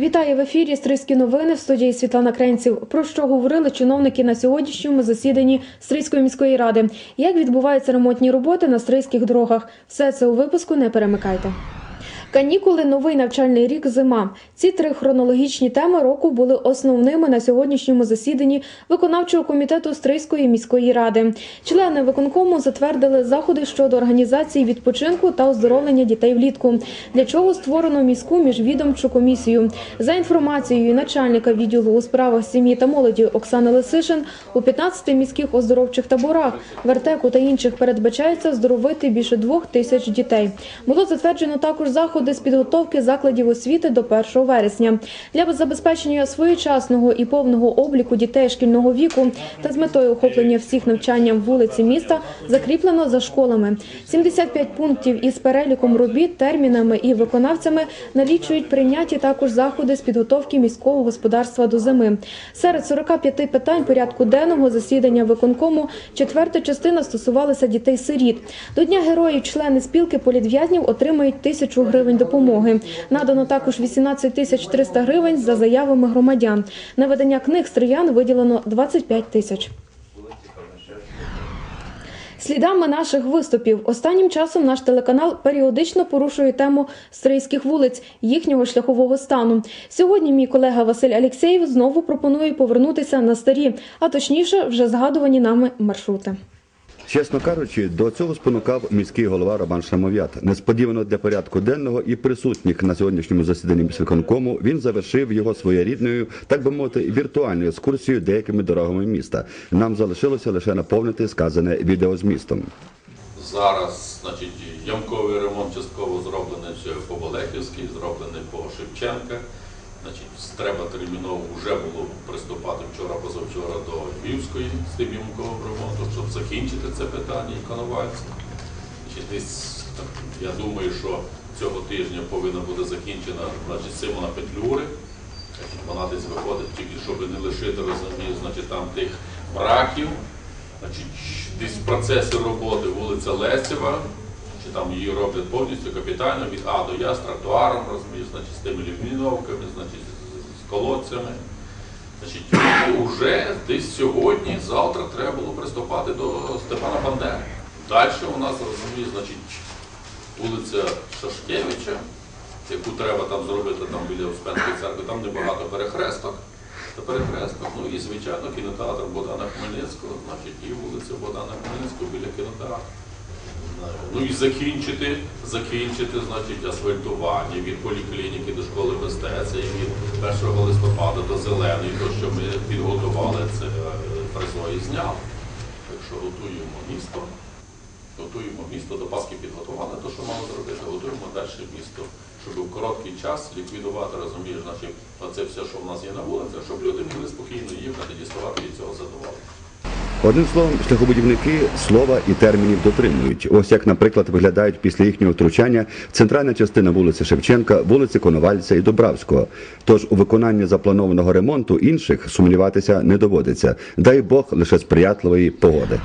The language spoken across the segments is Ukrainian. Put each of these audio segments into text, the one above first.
Вітаю в ефірі Стрийські новини в студії Світлана Кренців. Про що говорили чиновники на сьогоднішньому засіданні Стрийської міської ради? Як відбуваються ремонтні роботи на стрийських дорогах? Все це у випуску не перемикайте. Канікули, новий навчальний рік, зима. Ці три хронологічні теми року були основними на сьогоднішньому засіданні виконавчого комітету Стрийської міської ради. Члени виконкому затвердили заходи щодо організації відпочинку та оздоровлення дітей влітку. Для чого створено міську міжвідомчу комісію. За інформацією начальника відділу у справах сім'ї та молоді Оксани Лисишин, у 15 міських оздоровчих таборах вертеку та інших передбачається оздоровити більше двох тисяч дітей. Було затверджено також заходи з підготовки закладів освіти до 1 вересня для забезпечення своєчасного і повного обліку дітей шкільного віку та з метою охоплення всіх навчанням вулиці міста закріплено за школами. 75 пунктів із переліком робіт, термінами і виконавцями налічують прийняті також заходи з підготовки міського господарства до зими. Серед 45 питань порядку денного засідання виконкому четверта частина стосувалася дітей-сиріт. До Дня героїв члени спілки політв'язнів отримають тисячу гривень допомоги. Надано також 18 тисяч 300 гривень за заявами громадян. На видання книг стріян виділено 25 тисяч. Слідами наших виступів останнім часом наш телеканал періодично порушує тему стрийських вулиць, їхнього шляхового стану. Сьогодні мій колега Василь Алєксєєв знову пропонує повернутися на старі, а точніше, вже згадувані нами маршрути. Чесно кажучи, до цього спонукав міський голова Роман Шамов'ят. Несподівано для порядку денного і присутніх на сьогоднішньому засіданні міськвиконкому він завершив його своєрідною, так би мовити, віртуальною екскурсією деякими дорогами міста. Нам залишилося лише наповнити сказане відеозмістом. Зараз, значить, ямковий ремонт частково зроблений по Болехівській, зроблений по Шевченка. Значить, треба терміново вже було приступати вчора, позавчора до Львівської з тим ямковим ремонтом, щоб закінчити це питання і Коновальця. Десь, я думаю, що цього тижня повинна бути закінчена значить, Симона Петлюри. Вона десь виходить, тільки щоб не лишити, розумієш, значить, там тих браків. Значить, десь в процесі роботи вулиця Лесєва, там її роблять повністю капітально від А до Я з тротуаром, розумієш, значить, з тими лівніновками, значить, з- колодцями. Значить, вже десь сьогодні, завтра треба було приступати до Степана Бандери. Далі у нас, розумієш, значить, вулиця Шашкевича, яку треба там зробити там біля Успенської церкви, там небагато перехресток. Та перехресток. Ну і, звичайно, кінотеатр Богдана Хмельницького, значить, і вулиця Богдана Хмельницького біля кінотеатру. Ну і закінчити, закінчити, значить, асфальтування від поліклініки до школи мистецтва, від 1 листопада до зеленої, то що ми підготували це е, фрезо і зняли. Так що готуємо місто, готуємо місто, до Пасхи підготували те, що мало зробити, готуємо далі місто, щоб в короткий час ліквідувати, розумієш, значить, оце все, що в нас є на вулицях, щоб люди могли спокійно їхати, діставати від цього задоволення. Одним словом, шляхобудівники слова і термінів дотримують. Ось як, наприклад, виглядають після їхнього втручання центральна частина вулиці Шевченка, вулиці Коновальця і Добравського. Тож у виконанні запланованого ремонту інших сумніватися не доводиться. Дай Бог лише сприятливої погоди.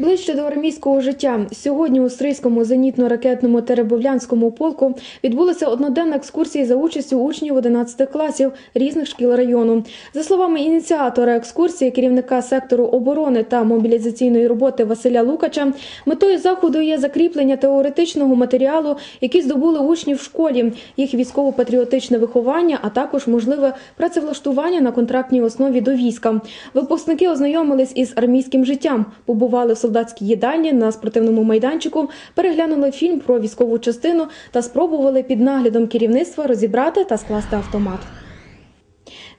Ближче до армійського життя сьогодні у Стрийському зенітно-ракетному Теребовлянському полку відбулася одноденна екскурсія за участю учнів 11 класів різних шкіл району. За словами ініціатора екскурсії, керівника сектору оборони та мобілізаційної роботи Василя Лукача, метою заходу є закріплення теоретичного матеріалу, який здобули учні в школі, їх військово-патріотичне виховання, а також можливе працевлаштування на контрактній основі до війська. Випускники ознайомились із армійським життям, побували в солдатській їдальні на спортивному майданчику, переглянули фільм про військову частину та спробували під наглядом керівництва розібрати та скласти автомат.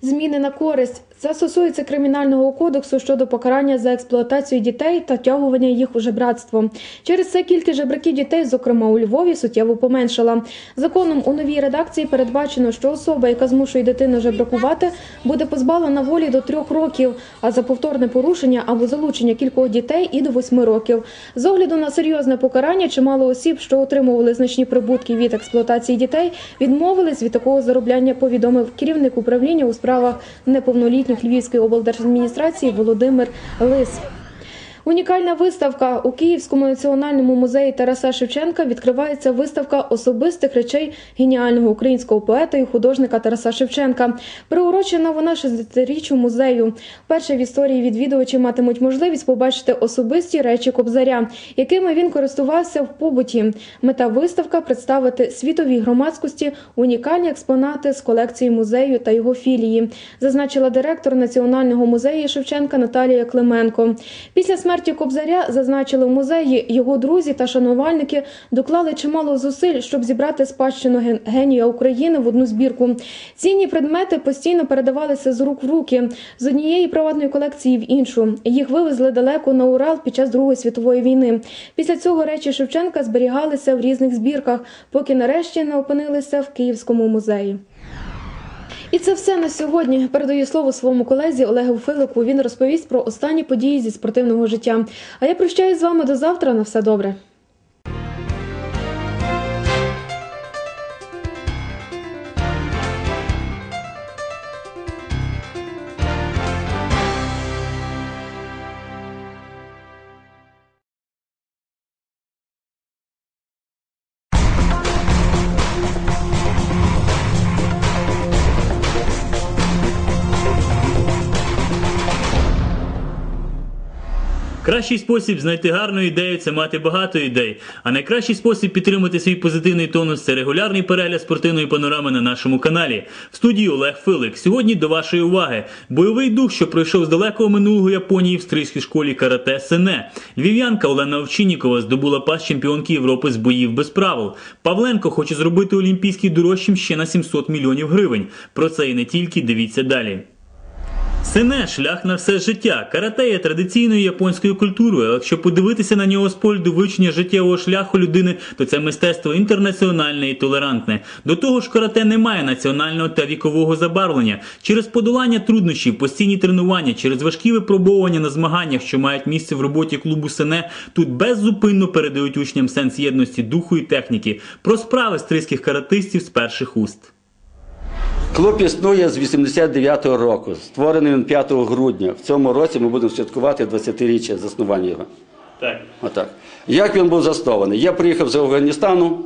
Зміни на користь це стосується кримінального кодексу щодо покарання за експлуатацію дітей та тягування їх у жебратство. Через це кількість жебраків дітей, зокрема у Львові, суттєво поменшала. Законом у новій редакції передбачено, що особа, яка змушує дитину жебракувати, буде позбавлена волі до трьох років, а за повторне порушення або залучення кількох дітей і до восьми років. З огляду на серйозне покарання, чимало осіб, що отримували значні прибутки від експлуатації дітей, відмовились від такого заробляння. Повідомив керівник управління у справах неповнолітніх Львівської облдержадміністрації Володимир Лис. Унікальна виставка у Київському національному музеї Тараса Шевченка відкривається виставка особистих речей геніального українського поета і художника Тараса Шевченка. Приурочена вона 60-річчю музею. Перше в історії відвідувачі матимуть можливість побачити особисті речі Кобзаря, якими він користувався в побуті. Мета виставка представити світовій громадськості унікальні експонати з колекції музею та його філії, зазначила директор Національного музею Шевченка Наталія Клименко. Після смерті Кобзаря зазначили в музеї його друзі та шанувальники доклали чимало зусиль, щоб зібрати спадщину ген- генія України в одну збірку. Цінні предмети постійно передавалися з рук в руки з однієї приватної колекції в іншу. Їх вивезли далеко на Урал під час Другої світової війни. Після цього речі Шевченка зберігалися в різних збірках, поки нарешті не опинилися в Київському музеї. І це все на сьогодні. Передаю слово своєму колезі Олегу Филику. Він розповість про останні події зі спортивного життя. А я прощаюсь з вами до завтра. На все добре. Кращий спосіб знайти гарну ідею це мати багато ідей. А найкращий спосіб підтримати свій позитивний тонус це регулярний перегляд спортивної панорами на нашому каналі. В студії Олег Филик. Сьогодні до вашої уваги бойовий дух, що пройшов з далекого минулого Японії в стрийській школі карате Сене. Львів'янка Олена Овчиннікова здобула пас чемпіонки Європи з боїв без правил. Павленко хоче зробити олімпійський дорожчим ще на 700 мільйонів гривень. Про це і не тільки дивіться далі. Сене шлях на все життя. Карате є традиційною японською культурою. Якщо подивитися на нього з погляду вивчення життєвого шляху людини, то це мистецтво інтернаціональне і толерантне. До того ж, карате не має національного та вікового забарвлення. Через подолання труднощів, постійні тренування, через важкі випробовування на змаганнях, що мають місце в роботі клубу Сене, тут беззупинно передають учням сенс єдності духу і техніки. Про справи стрийських каратистів з перших уст. Клуб існує з 89-го року, створений він 5 грудня. В цьому році ми будемо святкувати 20-річчя заснування його. Так. Отак. Як він був заснований? Я приїхав з Афганістану,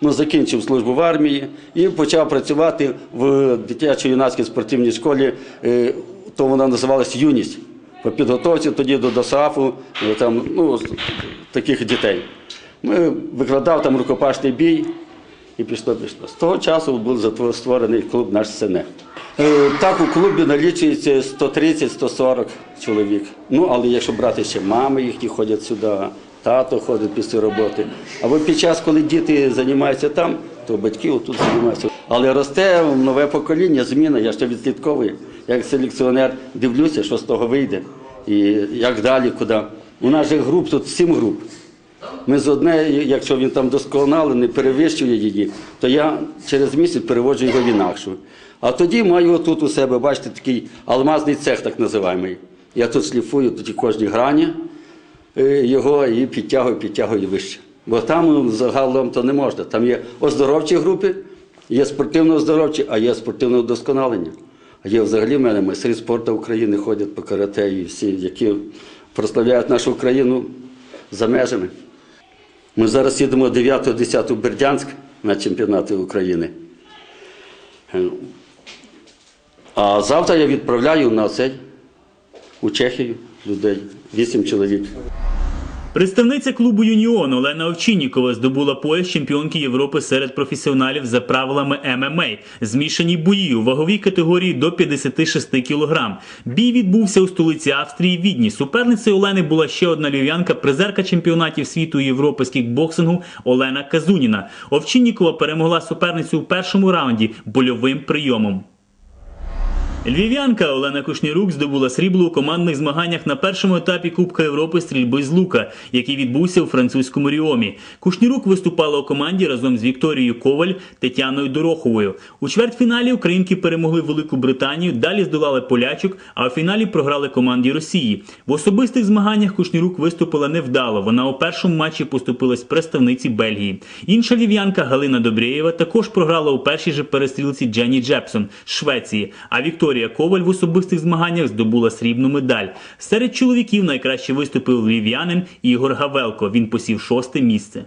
ну, закінчив службу в армії і почав працювати в дитячо-юнацькій спортивній школі, е, то вона називалась Юність. По підготовці тоді до ДОСАФу, е, там, ну, таких дітей. Ми викладав там рукопашний бій і пішло, пішло. З того часу був створений клуб наш Сене. Е, Так, у клубі налічується 130-140 чоловік. Ну, але якщо брати ще мами їхні ходять сюди, тато ходить після роботи. Або під час, коли діти займаються там, то батьки тут займаються. Але росте нове покоління, зміна, я ще відслідковую. Як селекціонер дивлюся, що з того вийде. І як далі, куди. У нас же груп, тут сім груп. Ми з одне, якщо він там досконалий, не перевищує її, то я через місяць переводжу його в інакшу. А тоді маю тут у себе, бачите, такий алмазний цех, так називаємо. Я тут шліфую тоді кожні грані е, його і підтягую, підтягую вище. Бо там загалом то не можна. Там є оздоровчі групи, є спортивно-оздоровчі, а є спортивне вдосконалення. А є взагалі в мене майстри спорту України ходять по карате і всі, які прославляють нашу Україну за межами. Ми зараз їдемо 9-10 в Бердянськ на чемпіонати України. А завтра я відправляю на цей у Чехію людей, 8 чоловік. Представниця клубу Юніон Олена Овчиннікова здобула пояс чемпіонки Європи серед професіоналів за правилами ММА, змішані бої у ваговій категорії до 56 кг. Бій відбувся у столиці Австрії Відні. Суперницею Олени була ще одна львів'янка, призерка чемпіонатів світу Європи з кікбоксингу Олена Казуніна. Овчиннікова перемогла суперницю у першому раунді больовим прийомом. Львів'янка Олена Кушнірук здобула срібло у командних змаганнях на першому етапі Кубка Європи стрільби з лука, який відбувся у французькому Ріомі. Кушнірук виступала у команді разом з Вікторією Коваль, Тетяною Дороховою. У чвертьфіналі українки перемогли Велику Британію, далі здолали полячок, а у фіналі програли команді Росії. В особистих змаганнях Кушнірук виступила невдало. Вона у першому матчі поступилась представниці Бельгії. Інша львів'янка Галина Добрєєва також програла у першій же перестрілці Дженні Джепсон з Швеції, а Вікторія Вікторія Коваль в особистих змаганнях здобула срібну медаль. Серед чоловіків найкраще виступив львів'янин Ігор Гавелко. Він посів шосте місце.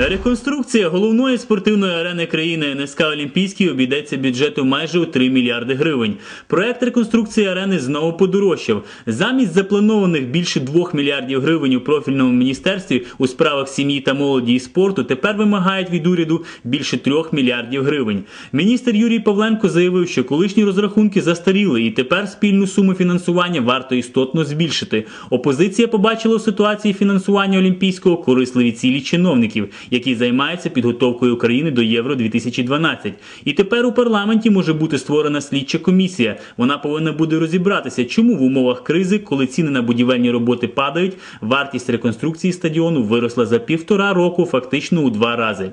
Реконструкція головної спортивної арени країни НСК Олімпійський обійдеться бюджету майже у 3 мільярди гривень. Проект реконструкції арени знову подорожчав. Замість запланованих більше 2 мільярдів гривень у профільному міністерстві у справах сім'ї та молоді і спорту тепер вимагають від уряду більше 3 мільярдів гривень. Міністр Юрій Павленко заявив, що колишні розрахунки застаріли, і тепер спільну суму фінансування варто істотно збільшити. Опозиція побачила у ситуації фінансування олімпійського корисливі цілі чиновників, які займається підготовкою України до Євро 2012. І тепер у парламенті може бути створена слідча комісія. Вона повинна буде розібратися, чому в умовах кризи, коли ціни на будівельні роботи падають, вартість реконструкції стадіону виросла за півтора року, фактично у два рази.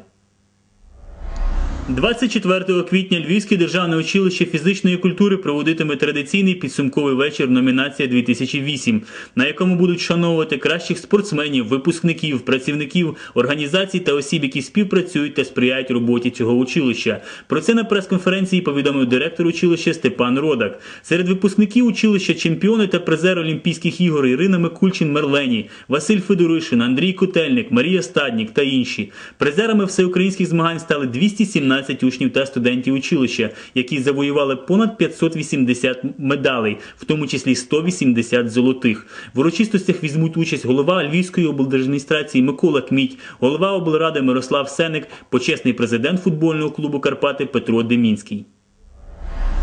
24 квітня Львівське державне училище фізичної культури проводитиме традиційний підсумковий вечір номінація 2008, на якому будуть шановувати кращих спортсменів, випускників, працівників, організацій та осіб, які співпрацюють та сприяють роботі цього училища. Про це на прес-конференції повідомив директор училища Степан Родак. Серед випускників училища чемпіони та призер Олімпійських ігор Ірина Микульчин Мерлені, Василь Федоришин, Андрій Котельник, Марія Стаднік та інші. Призерами всеукраїнських змагань стали 217 учнів та студентів училища, які завоювали понад 580 медалей, в тому числі 180 золотих. В урочистостях візьмуть участь голова Львівської облдержадміністрації Микола Кміть, голова облради Мирослав Сеник, почесний президент футбольного клубу Карпати Петро Демінський.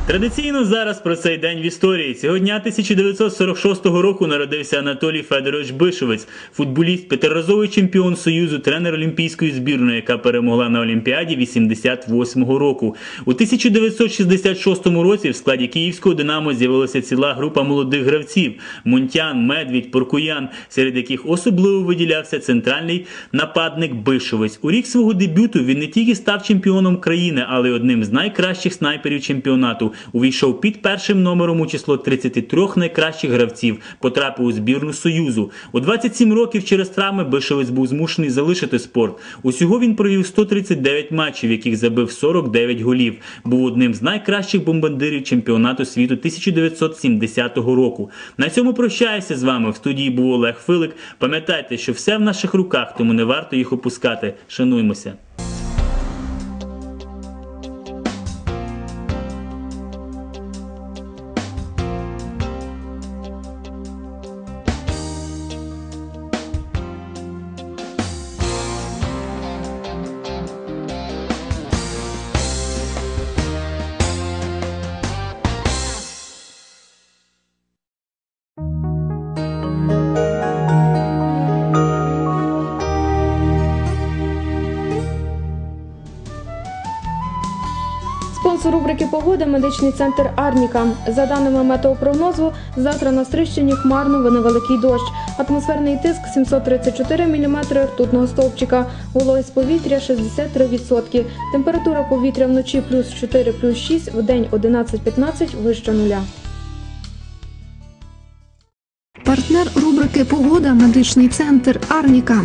Традиційно зараз про цей день в історії. Цього дня 1946 року народився Анатолій Федорович Бишовець, футболіст, п'ятиразовий чемпіон Союзу, тренер Олімпійської збірної, яка перемогла на Олімпіаді 88-го року. У 1966 році в складі Київського Динамо з'явилася ціла група молодих гравців: Монтян, Медвідь, Поркуян, серед яких особливо виділявся центральний нападник Бишовець. У рік свого дебюту він не тільки став чемпіоном країни, але й одним з найкращих снайперів чемпіонату увійшов під першим номером у число 33 найкращих гравців, потрапив у збірну Союзу. У 27 років через травми Бишовець був змушений залишити спорт. Усього він провів 139 матчів, в яких забив 49 голів. Був одним з найкращих бомбардирів чемпіонату світу 1970 року. На цьому прощаюся з вами. В студії був Олег Филик. Пам'ятайте, що все в наших руках, тому не варто їх опускати. Шануймося. Погода медичний центр Арніка. За даними метеопрогнозу, завтра на Стрищині хмарно невеликий дощ. Атмосферний тиск 734 мм ртутного стовпчика. Вологість повітря 63%. Температура повітря вночі плюс 4, плюс 6, в день 11-15 вище нуля. Партнер рубрики Погода медичний центр Арніка.